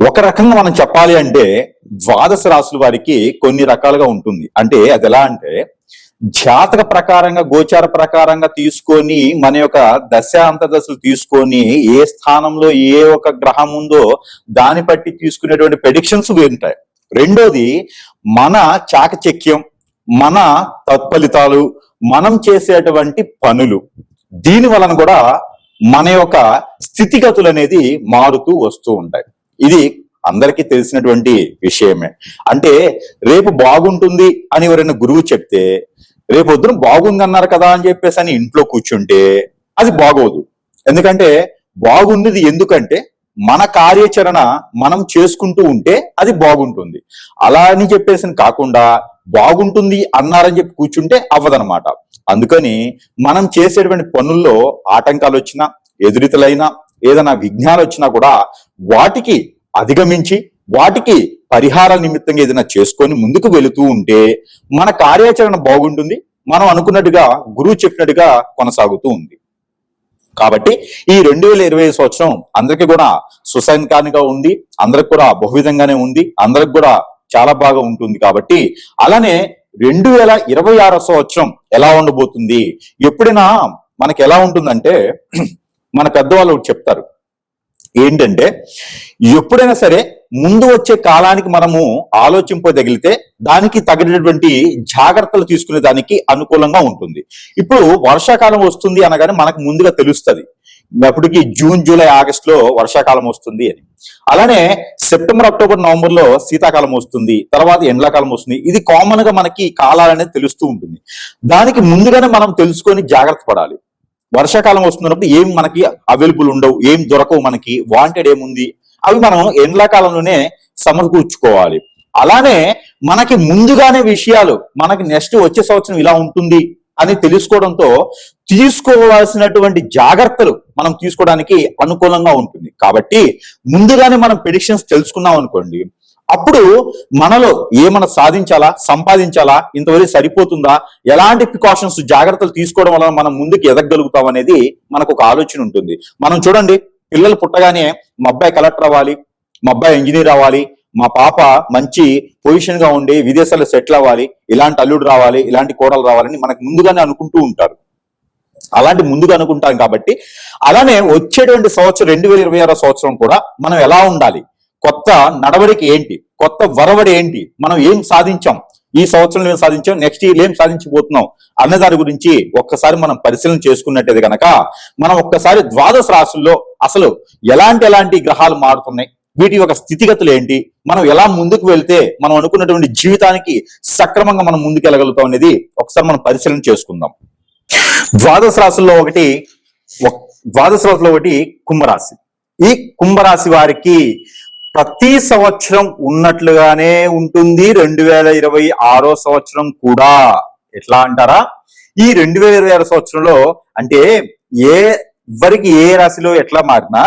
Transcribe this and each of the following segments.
ఒక రకంగా మనం చెప్పాలి అంటే ద్వాదశ రాసుల వారికి కొన్ని రకాలుగా ఉంటుంది. అంటే అది ఎలా అంటే జాతక ప్రకారంగా గోచార ప్రకారంగా తీసుకొని మన యొక్క దశ అంతర్దశలు తీసుకొని ఏ స్థానంలో ఏ ఒక గ్రహం ఉందో దాన్ని బట్టి తీసుకునేటువంటి ప్రెడిక్షన్స్ ఉంటాయి. రెండోది మన చాకచక్యం మన తత్ఫలితాలు మనం చేసేటువంటి పనులు. దీని వలన కూడా మన యొక్క స్థితిగతులు అనేది మారుతూ వస్తూ ఉంటాయి. ఇది అందరికీ తెలిసినటువంటి విషయమే. అంటే రేపు బాగుంటుంది అని ఎవరైనా గురువు చెప్తే రేపు పొద్దున బాగుంది అన్నారు కదా అని చెప్పేసి అని ఇంట్లో కూర్చుంటే అది బాగోదు. ఎందుకంటే బాగుంది ఎందుకంటే మన కార్యాచరణ మనం చేసుకుంటూ ఉంటే అది బాగుంటుంది. అలా అని చెప్పేసి కాకుండా బాగుంటుంది అన్నారని చెప్పి కూర్చుంటే అవ్వదనమాట అందుకని మనం చేసేటువంటి పనుల్లో ఆటంకాలు వచ్చినా ఎదురితలైనా ఏదైనా విఘ్నాలు వచ్చినా కూడా వాటికి అధిగమించి వాటికి పరిహారాల నిమిత్తంగా ఏదైనా చేసుకొని ముందుకు వెళుతూ ఉంటే మన కార్యాచరణ బాగుంటుంది. మనం అనుకున్నట్టుగా గురువు చెప్పినట్టుగా కొనసాగుతూ ఉంది. కాబట్టి ఈ రెండు వేల ఇరవై సంవత్సరం అందరికి కూడా సుసైన్కానిగా ఉంది. అందరికి కూడా బహువిధంగానే ఉంది. అందరికి కూడా చాలా బాగా ఉంటుంది కాబట్టి అలానే రెండు వేల ఇరవై ఆరో సంవత్సరం ఎలా ఉండబోతుంది? ఎప్పుడైనా మనకి ఎలా ఉంటుందంటే మన పెద్దవాళ్ళు చెప్తారు. ఏంటంటే ఎప్పుడైనా సరే ముందు వచ్చే కాలానికి మనము ఆలోచింపదగిలితే దానికి తగినటువంటి జాగ్రత్తలు తీసుకునే దానికి అనుకూలంగా ఉంటుంది. ఇప్పుడు వర్షాకాలం వస్తుంది అనగానే మనకు ముందుగా తెలుస్తుంది. అప్పటికి జూన్ జూలై ఆగస్ట్లో వర్షాకాలం వస్తుంది అని. అలానే సెప్టెంబర్ అక్టోబర్ నవంబర్లో శీతాకాలం వస్తుంది. తర్వాత ఎండాకాలం వస్తుంది. ఇది కామన్గా మనకి కాలాలనేది తెలుస్తూ ఉంటుంది. దానికి ముందుగానే మనం తెలుసుకొని జాగ్రత్త పడాలి. వర్షాకాలం వస్తున్నప్పుడు ఏం మనకి అవైలబుల్ ఉండవు ఏం దొరకవు మనకి వాంటెడ్ ఏముంది? అవి మనం ఎండాకాలంలోనే సమకూర్చుకోవాలి. అలానే మనకి ముందుగానే విషయాలు మనకి నెక్స్ట్ వచ్చే సంవత్సరం ఇలా ఉంటుంది అని తెలుసుకోవడంతో తీసుకోవాల్సినటువంటి జాగ్రత్తలు మనం తీసుకోవడానికి అనుకూలంగా ఉంటుంది. కాబట్టి ముందుగానే మనం ప్రిడిక్షన్స్ తెలుసుకున్నాం అనుకోండి అప్పుడు మనలో ఏమైనా సాధించాలా సంపాదించాలా ఇంతవరకు సరిపోతుందా ఎలాంటి ప్రికాషన్స్ జాగ్రత్తలు తీసుకోవడం వలన మనం ముందుకు ఎదగగలుగుతాం అనేది మనకు ఒక ఆలోచన ఉంటుంది. మనం చూడండి పిల్లలు పుట్టగానే మా అబ్బాయి కలెక్టర్ అవ్వాలి మా అబ్బాయి ఇంజనీర్ అవ్వాలి మా పాప మంచి పొజిషన్గా ఉండి విదేశాల్లో సెటిల్ అవ్వాలి ఇలాంటి అల్లుడు రావాలి ఇలాంటి కోడలు రావాలని మనకు ముందుగానే అనుకుంటూ ఉంటారు. అలాంటి ముందుగా అనుకుంటాం కాబట్టి అలానే వచ్చేటువంటి సంవత్సరం రెండు వేల ఇరవై ఆరో సంవత్సరం కూడా మనం ఎలా ఉండాలి? కొత్త నడవడిక ఏంటి? కొత్త వరవడి ఏంటి? మనం ఏం సాధించాం? ఈ సంవత్సరంలో ఏం సాధించాం? నెక్స్ట్ ఇయర్ ఏం సాధించబోతున్నాం? అన్న దాని గురించి ఒక్కసారి మనం పరిశీలన చేసుకున్నట్టయితే కనుక మనం ఒక్కసారి ద్వాదశ రాశుల్లో అసలు ఎలాంటి ఎలాంటి గ్రహాలు మారుతున్నాయి? వీటి యొక్క స్థితిగతులు ఏంటి? మనం ఎలా ముందుకు వెళ్తే మనం అనుకున్నటువంటి జీవితానికి సక్రమంగా మనం ముందుకు వెళ్ళగలుగుతాం అనేది ఒకసారి మనం పరిశీలన చేసుకుందాం. ద్వాదశ రాశుల్లో ఒకటి ద్వాదశ రాశుల్లో ఒకటి కుంభరాశి. ఈ కుంభరాశి వారికి ప్రతి సంవత్సరం ఉన్నట్లుగానే ఉంటుంది రెండు వేల ఇరవై ఆరో సంవత్సరం కూడా. ఎట్లా అంటారా? ఈ రెండు వేల ఇరవై ఆరో సంవత్సరంలో అంటే ఏ ఎవరికి ఏ రాశిలో ఎట్లా మారినా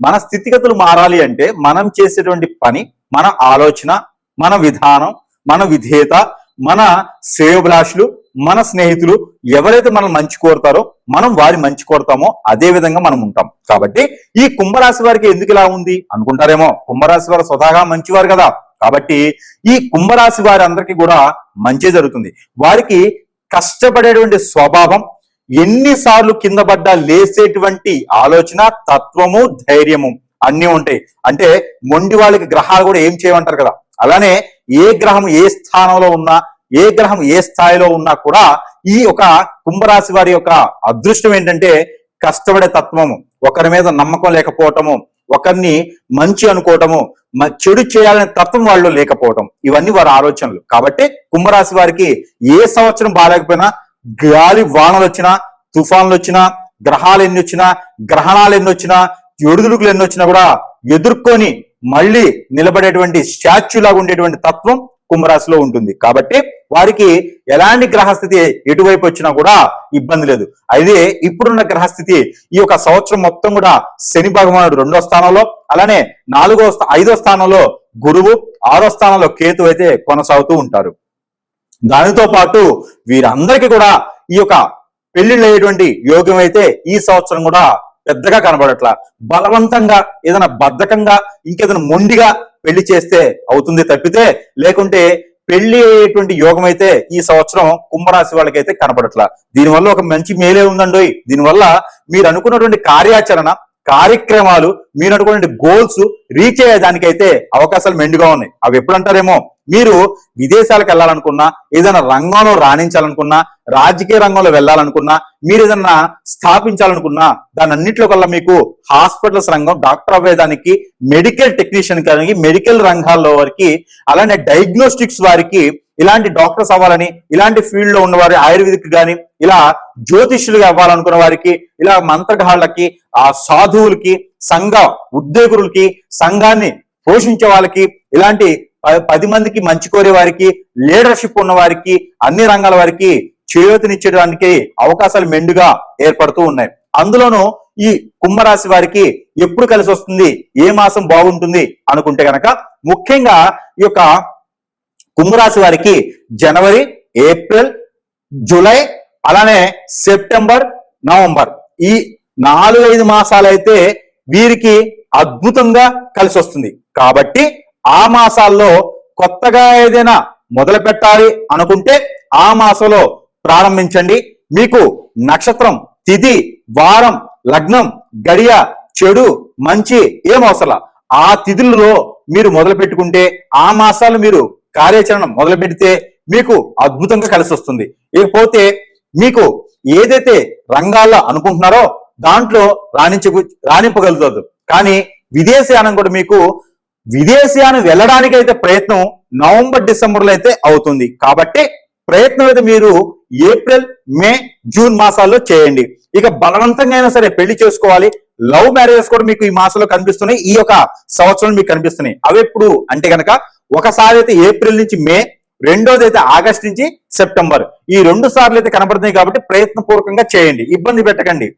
మన స్థితిగతులు మారాలి అంటే మనం చేసేటువంటి పని మన ఆలోచన మన విధానం మన విధేయత మన శ్రేయోభిలాషులు మన స్నేహితులు ఎవరైతే మనం మంచి కోరుతారో మనం వారి మంచి కోరుతామో అదే విధంగా మనం ఉంటాం. కాబట్టి ఈ కుంభరాశి వారికి ఎందుకు ఇలా ఉంది అనుకుంటారేమో? కుంభరాశి వారు స్వతహాగా మంచివారు కదా. కాబట్టి ఈ కుంభరాశి వారి అందరికీ కూడా మంచి జరుగుతుంది. వారికి కష్టపడేటువంటి స్వభావం ఎన్నిసార్లు కింద పడ్డా లేసేటువంటి ఆలోచన తత్వము ధైర్యము అన్ని ఉంటాయి. అంటే మొండి వాళ్ళకి గ్రహాలు కూడా ఏం చేయమంటారు కదా. అలానే ఏ గ్రహం ఏ స్థానంలో ఉన్నా ఏ గ్రహం ఏ స్థాయిలో ఉన్నా కూడా ఈ ఒక కుంభరాశి వారి యొక్క అదృష్టం ఏంటంటే కష్టపడే తత్వము. ఒకరి మీద నమ్మకం లేకపోవటము ఒకరిని మంచి అనుకోవటము చెడు చేయాలనే తత్వం వాళ్ళు లేకపోవటం. ఇవన్నీ వారి ఆలోచనలు. కాబట్టి కుంభరాశి వారికి ఏ సంవత్సరం బాగాలేకపోయినా గాలి వానలు వచ్చినా తుఫాన్లు వచ్చినా గ్రహాలు ఎన్ని వచ్చినా గ్రహణాలు ఎన్ని వచ్చినా ఎడుదులుగులు ఎన్ని వచ్చినా కూడా ఎదుర్కొని మళ్ళీ నిలబడేటువంటి స్టాచ్యూ లాగా ఉండేటువంటి తత్వం కుంభరాశిలో ఉంటుంది. కాబట్టి వారికి ఎలాంటి గ్రహస్థితి ఎటువైపు వచ్చినా కూడా ఇబ్బంది లేదు. అయితే ఇప్పుడున్న గ్రహస్థితి ఈ యొక్క సంవత్సరం మొత్తం కూడా శని భగవానుడు రెండో స్థానంలో అలానే నాలుగో ఐదో స్థానంలో గురువు ఆరో స్థానంలో కేతు అయితే కొనసాగుతూ ఉంటారు. దానితో పాటు వీరందరికీ కూడా ఈ యొక్క పెళ్ళిళ్ళు అయ్యేటువంటి యోగం అయితే ఈ సంవత్సరం కూడా పెద్దగా కనబడట్లా. బలవంతంగా ఏదైనా బద్ధకంగా ఇంకేదైనా మొండిగా పెళ్ళి చేస్తే అవుతుంది తప్పితే లేకుంటే పెళ్ళి అయ్యేటువంటి యోగం అయితే ఈ సంవత్సరం కుంభరాశి వాళ్ళకైతే కనపడట్లా దీనివల్ల ఒక మంచి మేలే ఉందండి దీనివల్ల మీరు అనుకున్నటువంటి కార్యాచరణ కార్యక్రమాలు మీరు అనుకున్నటువంటి గోల్స్ రీచ్ అయ్యేదానికైతే అవకాశాలు మెండుగా ఉన్నాయి. అవి ఎప్పుడు అంటారేమో? మీరు విదేశాలకు వెళ్ళాలనుకున్నా ఏదైనా రంగంలో రాణించాలనుకున్నా రాజకీయ రంగంలో వెళ్ళాలనుకున్నా మీరు ఏదన్నా స్థాపించాలనుకున్నా దాని అన్నింటిలో కల్లా మీకు హాస్పిటల్స్ రంగం డాక్టర్ అవ్వేదానికి మెడికల్ టెక్నీషియన్ కానీ మెడికల్ రంగాల్లో వారికి అలానే డయాగ్నోస్టిక్స్ వారికి ఇలాంటి డాక్టర్స్ అవ్వాలని ఇలాంటి ఫీల్డ్లో ఉన్నవారి ఆయుర్వేదిక్ కానీ ఇలా జ్యోతిష్యులుగా అవ్వాలనుకున్న వారికి ఇలా మంత్రగాళ్ళకి ఆ సాధువులకి సంఘ ఉద్యోగులకి సంఘాన్ని పోషించే వాళ్ళకి ఇలాంటి పది మందికి మంచి కోరే వారికి లీడర్షిప్ ఉన్న వారికి అన్ని రంగాల వారికి చేయూతనిచ్చేయడానికి అవకాశాలు మెండుగా ఏర్పడుతూ ఉన్నాయి. అందులోనూ ఈ కుంభరాశి వారికి ఎప్పుడు కలిసి వస్తుంది ఏ మాసం బాగుంటుంది అనుకుంటే కనుక ముఖ్యంగా ఈ యొక్క కుంభరాశి వారికి జనవరి ఏప్రిల్ జూలై అలానే సెప్టెంబర్ నవంబర్ ఈ నాలుగైదు మాసాలైతే వీరికి అద్భుతంగా కలిసి వస్తుంది. కాబట్టి ఆ మాసాల్లో కొత్తగా ఏదైనా మొదలు పెట్టాలి అనుకుంటే ఆ మాసంలో ప్రారంభించండి. మీకు నక్షత్రం తిథి వారం లగ్నం గడియ చెడు మంచి ఏం ఆ తిథుల్లో మీరు మొదలు పెట్టుకుంటే ఆ మాసాలు మీరు కార్యాచరణ మొదలు పెడితే మీకు అద్భుతంగా కలిసి వస్తుంది. ఇకపోతే మీకు ఏదైతే రంగాల్లో అనుకుంటున్నారో దాంట్లో రాణించ రాణింపగలుగుతుంది కానీ విదేశయానం కూడా మీకు విదేశీయాన్ని వెళ్ళడానికి అయితే ప్రయత్నం నవంబర్ డిసెంబర్లో అయితే అవుతుంది. కాబట్టి ప్రయత్నం అయితే మీరు ఏప్రిల్ మే జూన్ మాసాల్లో చేయండి. ఇక బలవంతంగా అయినా సరే పెళ్ళి చేసుకోవాలి. లవ్ మ్యారేజెస్ కూడా మీకు ఈ మాసంలో కనిపిస్తున్నాయి. ఈ యొక్క సంవత్సరం మీకు కనిపిస్తున్నాయి. అవి ఎప్పుడు అంటే కనుక ఒకసారి అయితే ఏప్రిల్ నుంచి మే రెండోది అయితే ఆగస్ట్ నుంచి సెప్టెంబర్. ఈ రెండు సార్లు అయితే కనబడుతున్నాయి కాబట్టి ప్రయత్నపూర్వకంగా చేయండి. ఇబ్బంది పెట్టకండి.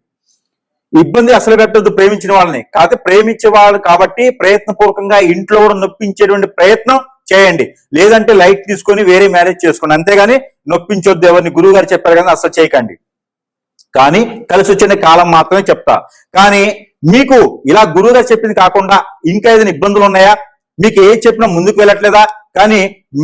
ఇబ్బంది అసలు పెట్టద్దు ప్రేమించిన వాళ్ళని. కాకపోతే ప్రేమించే వాళ్ళు కాబట్టి ప్రయత్నపూర్వకంగా ఇంట్లో కూడా నొప్పించేటువంటి ప్రయత్నం చేయండి. లేదంటే లైట్ తీసుకొని వేరే మ్యారేజ్ చేసుకోండి. అంతేగాని నొప్పించొద్దు ఎవరిని. గురువు గారు చెప్పారు కానీ అసలు చేయకండి. కానీ కలిసి వచ్చిన కాలం మాత్రమే చెప్తా. కానీ మీకు ఇలా గురువు గారు చెప్పింది కాకుండా ఇంకా ఏదైనా ఇబ్బందులు ఉన్నాయా? మీకు ఏ చెప్పినా ముందుకు వెళ్ళట్లేదా? కానీ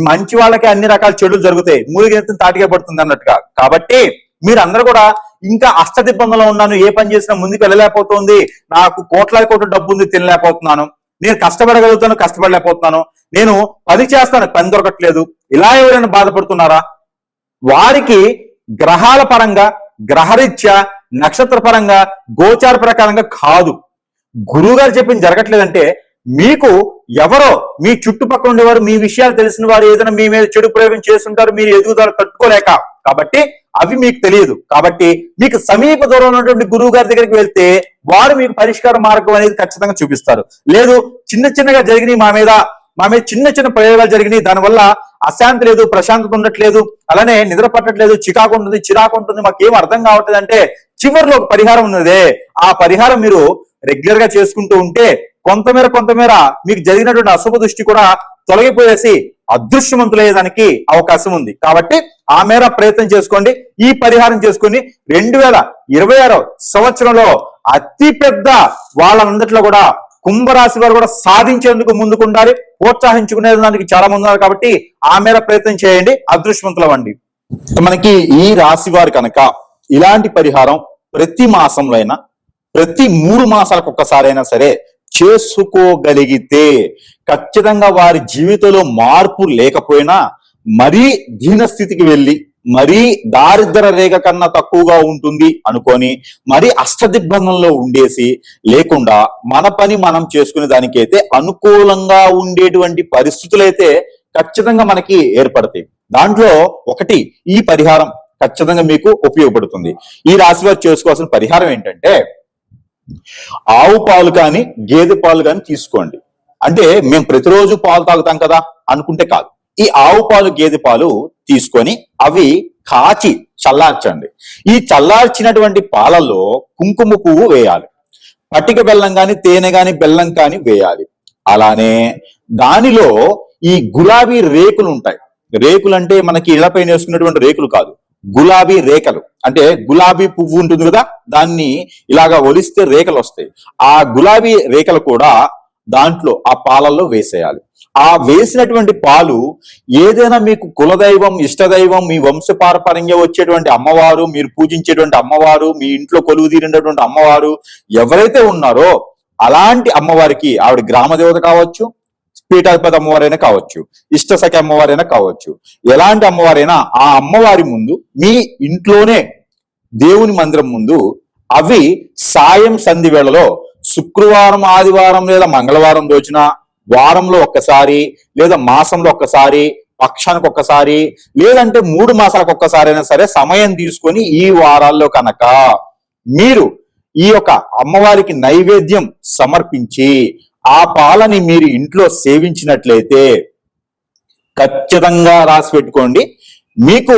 మంచి వాళ్ళకి అన్ని రకాల చెడులు జరుగుతాయి. మూలిగెత్తిన తాటిగా పడుతుంది అన్నట్టుగా. కాబట్టి మీరందరూ కూడా ఇంకా అష్టదిబ్బందులో ఉన్నాను ఏ పని చేసినా ముందుకు వెళ్ళలేకపోతుంది నాకు కోట్లాది కోట్ల డబ్బు ఉంది తినలేకపోతున్నాను నేను కష్టపడగలుగుతాను కష్టపడలేకపోతున్నాను నేను పని చేస్తాను పని దొరకట్లేదు ఇలా ఎవరైనా బాధపడుతున్నారా? వారికి గ్రహాల పరంగా గ్రహరీత్యా నక్షత్ర పరంగా గోచార ప్రకారంగా కాదు. గురువు గారు చెప్పింది జరగట్లేదంటే మీకు ఎవరో మీ చుట్టుపక్కల ఉండేవారు మీ విషయాలు తెలిసిన వారు ఏదైనా మీ మీద చెడు ప్రయోగం చేస్తుంటారు మీరు ఎదుగుదల తట్టుకోలేక. కాబట్టి అవి మీకు తెలియదు. కాబట్టి మీకు సమీప దూరం ఉన్నటువంటి గురువు గారి దగ్గరికి వెళ్తే వారు మీకు పరిష్కార మార్గం అనేది ఖచ్చితంగా చూపిస్తారు. లేదు చిన్న చిన్నగా జరిగినాయి మా మీద మా మీద చిన్న చిన్న ప్రయోగాలు జరిగినాయి. దానివల్ల అశాంతి లేదు ప్రశాంతత ఉండట్లేదు. అలానే నిద్ర పట్టట్లేదు చికాకు ఉంటుంది చిరాకు ఉంటుంది. మాకు ఏం అర్థం కావట్లేదు అంటే చివరిలో ఒక పరిహారం ఉన్నదే. ఆ పరిహారం మీరు రెగ్యులర్గా చేసుకుంటూ ఉంటే కొంతమేర కొంతమేర మీకు జరిగినటువంటి అశుభ దృష్టి కూడా తొలగిపోయేసి అదృశ్యమంతులయ్యేదానికి అవకాశం ఉంది. కాబట్టి ఆ మేర ప్రయత్నం చేసుకోండి. ఈ పరిహారం చేసుకుని రెండు వేల ఇరవై ఆరో సంవత్సరంలో అతి పెద్ద వాళ్ళందరిలో కూడా కుంభరాశి వారు కూడా సాధించేందుకు ముందుకు ఉండాలి ప్రోత్సహించుకునే దానికి చాలా మంది ఉన్నారు కాబట్టి ఆ మేర ప్రయత్నం చేయండి అదృష్టవంతులవ్వండి మనకి ఈ రాశి వారు కనుక ఇలాంటి పరిహారం ప్రతి మాసంలో అయినా ప్రతి మూడు మాసాలకు ఒక్కసారైనా సరే చేసుకోగలిగితే ఖచ్చితంగా వారి జీవితంలో మార్పు లేకపోయినా మరీ దీనస్థితికి వెళ్ళి మరీ దారిద్ర రేఖ కన్నా తక్కువగా ఉంటుంది అనుకొని మరీ అష్టదిబ్బందంలో ఉండేసి లేకుండా మన పని మనం చేసుకునే దానికైతే అనుకూలంగా ఉండేటువంటి పరిస్థితులైతే ఖచ్చితంగా మనకి ఏర్పడతాయి. దాంట్లో ఒకటి ఈ పరిహారం ఖచ్చితంగా మీకు ఉపయోగపడుతుంది. ఈ రాశి వారు చేసుకోవాల్సిన పరిహారం ఏంటంటే ఆవు పాలు కానీ గేదె పాలు కానీ తీసుకోండి. అంటే మేము ప్రతిరోజు పాలు తాగుతాం కదా అనుకుంటే కాదు. ఈ ఆవు పాలు గేదె పాలు తీసుకొని అవి కాచి చల్లార్చండి. ఈ చల్లార్చినటువంటి పాలలో కుంకుమ పువ్వు వేయాలి. పట్టిక బెల్లం కానీ తేనె కానీ బెల్లం కానీ వేయాలి. అలానే దానిలో ఈ గులాబీ రేకులు ఉంటాయి. రేకులు అంటే మనకి ఇళ్ళపైన వేసుకున్నటువంటి రేకులు కాదు. గులాబీ రేఖలు అంటే గులాబీ పువ్వు ఉంటుంది కదా దాన్ని ఇలాగా ఒలిస్తే రేఖలు వస్తాయి. ఆ గులాబీ రేఖలు కూడా దాంట్లో ఆ పాలల్లో వేసేయాలి. ఆ వేసినటువంటి పాలు ఏదైనా మీకు కులదైవం ఇష్టదైవం మీ వంశపారపర్యంగా వచ్చేటువంటి అమ్మవారు మీరు పూజించేటువంటి అమ్మవారు మీ ఇంట్లో కొలువు తీరినటువంటి అమ్మవారు ఎవరైతే ఉన్నారో అలాంటి అమ్మవారికి ఆవిడ గ్రామ దేవత కావచ్చు పీఠాధిపతి అమ్మవారైనా కావచ్చు ఇష్టసఖ అమ్మవారైనా కావచ్చు ఎలాంటి అమ్మవారైనా ఆ అమ్మవారి ముందు మీ ఇంట్లోనే దేవుని మందిరం ముందు అవి సాయం సంధి వేళలో శుక్రవారం ఆదివారం లేదా మంగళవారం రోజున వారంలో ఒక్కసారి లేదా మాసంలో ఒక్కసారి పక్షానికి ఒక్కసారి లేదంటే మూడు మాసాలకు ఒక్కసారి అయినా సరే సమయం తీసుకొని ఈ వారాల్లో కనుక మీరు ఈ యొక్క అమ్మవారికి నైవేద్యం సమర్పించి ఆ పాలని మీరు ఇంట్లో సేవించినట్లయితే ఖచ్చితంగా రాసి పెట్టుకోండి. మీకు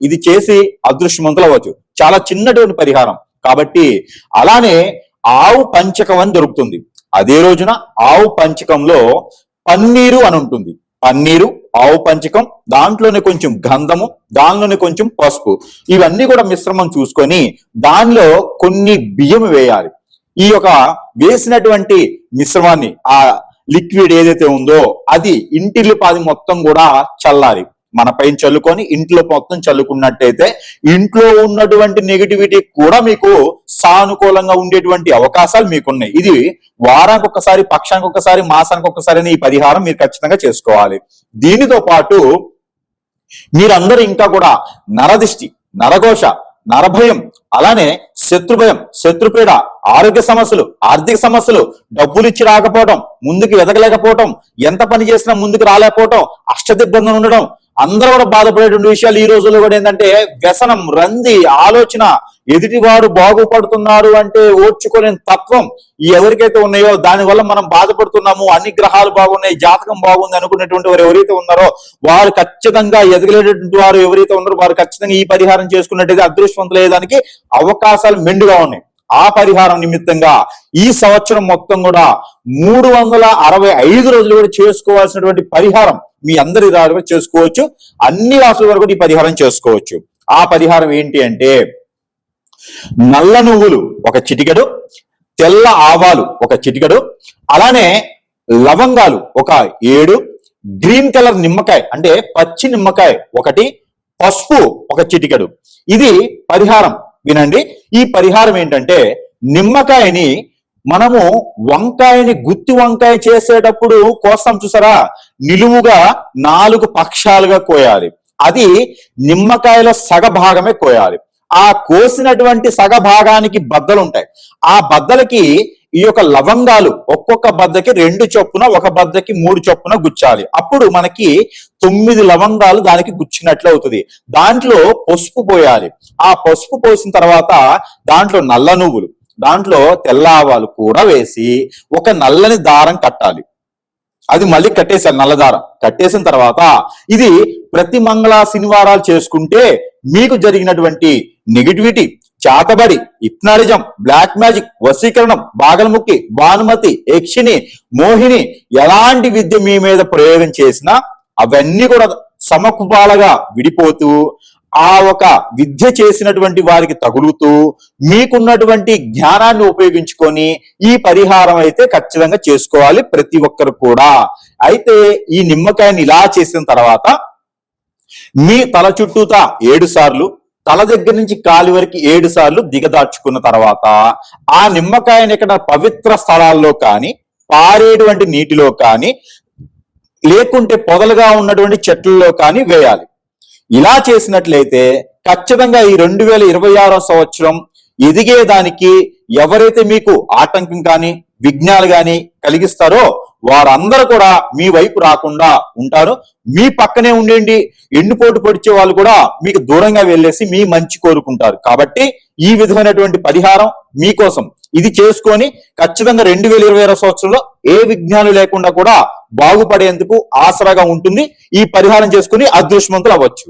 ఇది చేసి అదృష్టవంతులు అవ్వచ్చు. చాలా చిన్నటువంటి పరిహారం. కాబట్టి అలానే ఆవు పంచకం అని దొరుకుతుంది. అదే రోజున ఆవు పంచకంలో పన్నీరు అని ఉంటుంది. పన్నీరు ఆవు పంచకం దాంట్లోనే కొంచెం గంధము దానిలోనే కొంచెం పసుపు. ఇవన్నీ కూడా మిశ్రమం చూసుకొని దానిలో కొన్ని బియ్యం వేయాలి. ఈ యొక్క వేసినటువంటి మిశ్రమాన్ని ఆ లిక్విడ్ ఏదైతే ఉందో అది ఇంటిల్లిపాది మొత్తం కూడా చల్లాలి. మన పైన చల్లుకొని ఇంట్లో మొత్తం చల్లుకున్నట్టయితే ఇంట్లో ఉన్నటువంటి నెగిటివిటీ కూడా మీకు సానుకూలంగా ఉండేటువంటి అవకాశాలు మీకున్నాయి. ఇది వారానికి ఒకసారి పక్షానికి ఒకసారి మాసానికి ఒకసారి ఈ పరిహారం మీరు ఖచ్చితంగా చేసుకోవాలి. దీనితో పాటు మీరందరూ ఇంకా కూడా నరదిష్టి నరఘోష నరభయం అలానే శత్రుభయం శత్రుపీడ ఆరోగ్య సమస్యలు ఆర్థిక సమస్యలు డబ్బులు ఇచ్చి రాకపోవడం ముందుకు ఎదగలేకపోవడం ఎంత పని చేసినా ముందుకు రాలేకపోవడం అష్టదిగ్బంధం ఉండడం అందరూ కూడా బాధపడేటువంటి విషయాలు ఈ రోజుల్లో కూడా ఏంటంటే వ్యసనం రంది ఆలోచన ఎదుటివారు బాగుపడుతున్నారు అంటే ఓర్చుకోలేని తత్వం ఈ ఎవరికైతే ఉన్నాయో దాని వల్ల మనం బాధపడుతున్నాము అన్ని గ్రహాలు బాగున్నాయి జాతకం బాగుంది అనుకునేటువంటి వారు ఎవరైతే ఉన్నారో వారు ఖచ్చితంగా ఎదగలేటువంటి వారు ఎవరైతే ఉన్నారో వారు ఖచ్చితంగా ఈ పరిహారం చేసుకున్నట్టయితే అదృష్టవంతులయ్యేదానికి అవకాశాలు మెండుగా ఉన్నాయి. ఆ పరిహారం నిమిత్తంగా ఈ సంవత్సరం మొత్తం కూడా మూడు వందల అరవై ఐదు రోజులు కూడా చేసుకోవాల్సినటువంటి పరిహారం మీ అందరి ద్వారా చేసుకోవచ్చు. అన్ని రాసుల వరకు కూడా ఈ పరిహారం చేసుకోవచ్చు. ఆ పరిహారం ఏంటి అంటే నల్ల నువ్వులు ఒక చిటికెడు తెల్ల ఆవాలు ఒక చిటికెడు అలానే లవంగాలు ఒక ఏడు గ్రీన్ కలర్ నిమ్మకాయ అంటే పచ్చి నిమ్మకాయ ఒకటి పసుపు ఒక చిటికెడు. ఇది పరిహారం. వినండి. ఈ పరిహారం ఏంటంటే నిమ్మకాయని మనము వంకాయని గుత్తి వంకాయ చేసేటప్పుడు కోస్తాం చూసారా? నిలువుగా నాలుగు పక్షాలుగా కోయాలి. అది నిమ్మకాయలో సగ భాగమే కోయాలి. ఆ కోసినటువంటి సగ భాగానికి బద్దలు ఉంటాయి ఆ బద్దలకి ఈ యొక్క లవంగాలు ఒక్కొక్క బద్దకి రెండు చొప్పున ఒక బద్దకి మూడు చొప్పున గుచ్చాలి. అప్పుడు మనకి తొమ్మిది లవంగాలు దానికి గుచ్చినట్లు అవుతుంది. దాంట్లో పసుపు పోయాలి. ఆ పసుపు పోసిన తర్వాత దాంట్లో నల్ల నువ్వులు దాంట్లో తెల్ల ఆవాలు కూడా వేసి ఒక నల్లని దారం కట్టాలి. అది మళ్ళీ కట్టేశారు నల్లదారం కట్టేసిన తర్వాత ఇది ప్రతి మంగళ శనివారాలు చేసుకుంటే మీకు జరిగినటువంటి నెగిటివిటీ చాతబడి ఇప్నాలిజం బ్లాక్ మ్యాజిక్ వశీకరణం బాగలముక్కి భానుమతి యక్షిని మోహిని ఎలాంటి విద్య మీ మీద ప్రయోగం చేసినా అవన్నీ కూడా సమకుపాలగా విడిపోతూ ఆ ఒక విద్య చేసినటువంటి వారికి తగులుతూ మీకున్నటువంటి జ్ఞానాన్ని ఉపయోగించుకొని ఈ పరిహారం అయితే ఖచ్చితంగా చేసుకోవాలి ప్రతి ఒక్కరు కూడా. అయితే ఈ నిమ్మకాయని ఇలా చేసిన తర్వాత మీ తల చుట్టూతా ఏడు సార్లు తల దగ్గర నుంచి కాలి వరకు ఏడు సార్లు దిగదార్చుకున్న తర్వాత ఆ నిమ్మకాయని ఇక్కడ పవిత్ర స్థలాల్లో కానీ పారేటువంటి నీటిలో కానీ లేకుంటే పొదలుగా ఉన్నటువంటి చెట్లలో కానీ వేయాలి. ఇలా చేసినట్లయితే ఖచ్చితంగా ఈ రెండు వేల ఇరవై ఆరో సంవత్సరం ఎదిగేదానికి ఎవరైతే మీకు ఆటంకం కానీ విఘ్నాలు కానీ కలిగిస్తారో వారందరూ కూడా మీ వైపు రాకుండా ఉంటారు. మీ పక్కనే ఉండండి. ఎండుపోటు పొడిచే వాళ్ళు కూడా మీకు దూరంగా వెళ్ళేసి మీ మంచి కోరుకుంటారు. కాబట్టి ఈ విధమైనటువంటి పరిహారం మీకోసం ఇది చేసుకొని ఖచ్చితంగా రెండు వేల ఇరవై ఆరో సంవత్సరంలో ఏ విజ్ఞానం లేకుండా కూడా బాగుపడేందుకు ఆసరాగా ఉంటుంది. ఈ పరిహారం చేసుకుని అదృష్టవంతులు అవ్వచ్చు.